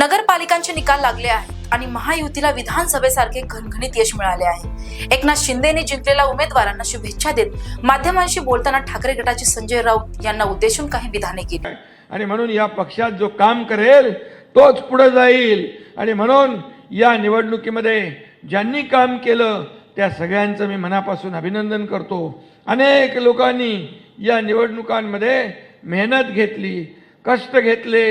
नगरपालिकांचे निकाल लागले आहेत आणि महायुतीला विधानसभेसारखे घणघणीत यश मिळाले आहे. एकनाथ शिंदेने जिंकलेल्या उमेदवारांना शुभेच्छा देत माध्यमांशी बोलताना ठाकरे गटाचे संजय राऊत यांना उद्देशून काही विधाने केली. आणि म्हणून या पक्षात जो काम करेल तोच पुढे जाईल. आणि म्हणून या निवडणुकीमध्ये ज्यांनी काम केलं त्या सगळ्यांचं मी मनापासून अभिनंदन करतो. अनेक लोकांनी या निवडणुकांमध्ये मेहनत घेतली कष्ट घेतले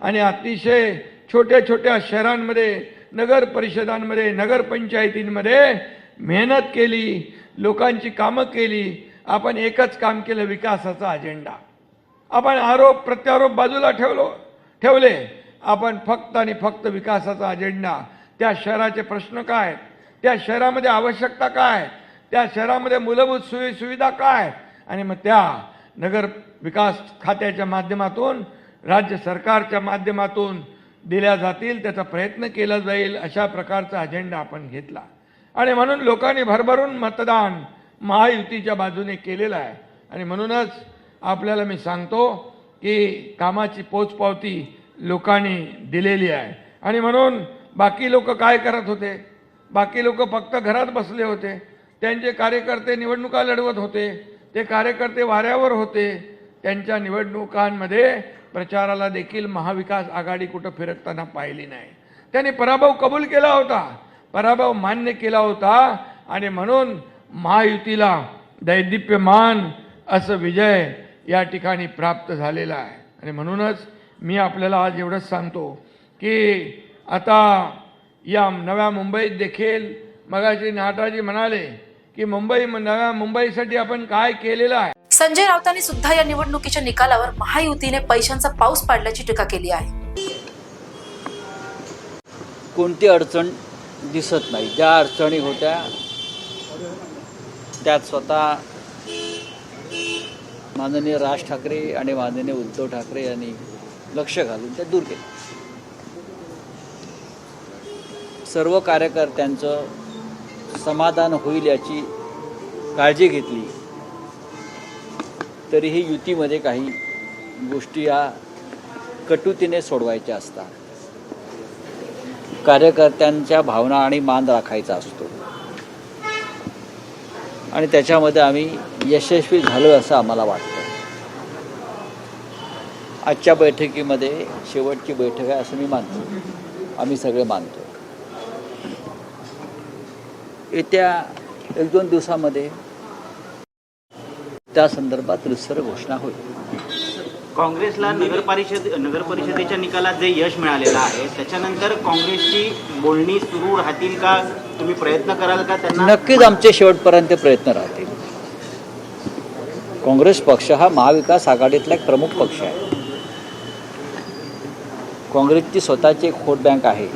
आणि अतिशय छोट्या छोट्या शहरांमध्ये नगर परिषदांमध्ये नगरपंचायतींमध्ये मेहनत केली लोकांची कामं केली आपण एकच काम केलं विकासाचा अजेंडा आपण आरोप प्रत्यारोप बाजूला ठेवलो ठेवले. आपण फक्त आणि फक्त विकासाचा अजेंडा त्या शहराचे प्रश्न काय? त्या शहरामध्ये आवश्यकता काय? त्या शहरामध्ये मूलभूत सोयी सुविधा काय? आणि मग त्या नगर विकास खात्याच्या माध्यमातून राज्य सरकारच्या माध्यमातून दिल्या जातील त्याचा प्रयत्न केला जाईल अशा प्रकारचा अजेंडा आपण घेतला. आणि म्हणून लोकांनी भरभरून मतदान महायुतीच्या बाजूने केलेलं आहे. आणि म्हणूनच आपल्याला मी सांगतो की कामाची पोचपावती लोकांनी दिलेली आहे. आणि म्हणून बाकी लोक काय करत होते? बाकी लोक फक्त घरात बसले होते. त्यांचे कार्यकर्ते निवडणुका लढवत होते. ते कार्यकर्ते वाऱ्यावर होते. त्यांच्या निवडणुकांमध्ये प्रचाराला देखील महाविकास आघाडी कुठं फिरकताना पाहिली नाही. त्यांनी पराभव कबूल केला होता. पराभव मान्य केला होता आणि म्हणून महायुतीला दैदिप्यमान असं विजय या ठिकाणी प्राप्त झालेला आहे. आणि म्हणूनच मी आपल्याला आज एवढंच सांगतो की आता या नव्या मुंबईत देखील मगाशी नाटाजी म्हणाले की मुंबई नव्या मुंबईसाठी आपण काय केलेलं आहे? संजय राऊतांनी सुद्धा या निवडणुकीच्या निकालावर महायुतीने पैशांचा पाऊस पाडल्याची टीका केली आहे. कोणती अडचण दिसत नाही. ज्या अडचणी होत्या त्यात स्वतः माननीय राज ठाकरे आणि माननीय उद्धव ठाकरे यांनी लक्ष घालून त्या दूर केल्या सर्व कार्यकर्त्यांचं समाधान होईल याची काळजी घेतली. तरीही युतीमध्ये काही गोष्टी या कटुतीने सोडवायच्या असतात. कार्यकर्त्यांच्या भावना आणि मान राखायचा असतो. आणि त्याच्यामध्ये आम्ही यशस्वी झालो असं आम्हाला वाटतं. आजच्या बैठकीमध्ये शेवटची बैठक आहे असं मी मानतो. आम्ही सगळे मानतो. येत्या एक दोन दिवसामध्ये त्या संदर्भात रिसर घोषणा होईल. काँग्रेसला नगर परिषद नगर परिषदेच्या निकालात जे यश मिळालेलं आहे त्याच्यानंतर काँग्रेसची बोलणी सुरू राहतील का? तुम्ही प्रयत्न कराल का त्यांना? नक्कीच आमचे शेवटपर्यंत प्रयत्न राहतील. काँग्रेस पक्ष हा महाविकास आघाडीतला एक प्रमुख पक्ष आहे. काँग्रेसची स्वतःची एक व्होट बँक आहे.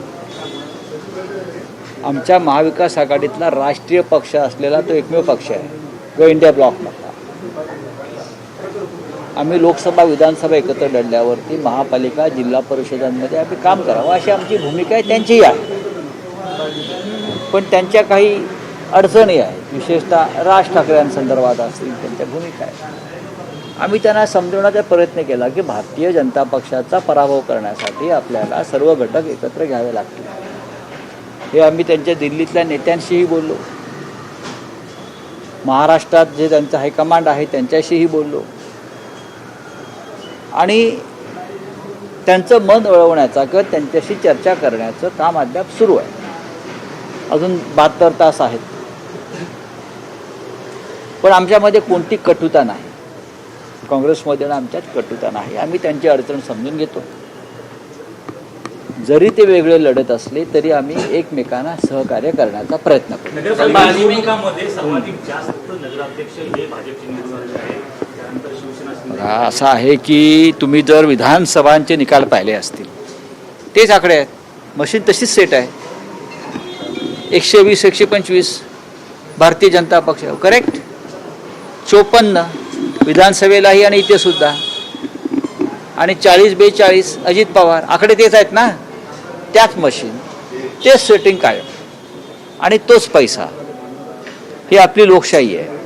आमच्या महाविकास आघाडीतला राष्ट्रीय पक्ष असलेला तो एकमेव पक्ष आहे. किंवा इंडिया ब्लॉकमधला. आम्ही लोकसभा विधानसभा एकत्र लढल्यावरती महापालिका जिल्हा परिषदांमध्ये आम्ही काम करावं. अशी आमची भूमिका आहे त्यांचीही आहे. पण त्यांच्या काही अडचणी आहेत. विशेषतः राज ठाकरेंसंदर्भात असतील त्यांच्या भूमिका आहेत. आम्ही त्यांना समजवण्याचा प्रयत्न केला की भारतीय जनता पक्षाचा पराभव करण्यासाठी आपल्याला सर्व घटक एकत्र घ्यावे लागतील. हे आम्ही त्यांच्या दिल्लीतल्या नेत्यांशीही बोललो. महाराष्ट्रात जे त्यांचं हायकमांड आहे त्यांच्याशीही बोललो. आणि त्यांचं मन वळवण्याचा किंवा त्यांच्याशी चर्चा करण्याचं काम अद्याप सुरू आहे. अजून बहात्तर तास आहेत. पण आमच्यामध्ये कोणती कटुता नाही. काँग्रेसमध्ये ना आमच्यात कटुता नाही. आम्ही त्यांची अडचण समजून घेतो. जरी ते वेगळे लढत असले तरी आम्ही एकमेकांना सहकार्य करण्याचा प्रयत्न करतो. असं आहे की तुम्ही जर विधानसभांचे निकाल पाहिले असतील तेच आकडे आहेत. मशीन तशीच सेट आहे. एकशे वीस एकशे पंचवीस भारतीय जनता पक्ष करेक्ट चोपन्न विधानसभेलाही आणि इथे सुद्धा. आणि चाळीस बेचाळीस अजित पवार आकडे तेच आहेत ना? त्याच मशीन तेच सेटिंग कायम. आणि तोच पैसा. ही आपली लोकशाही आहे.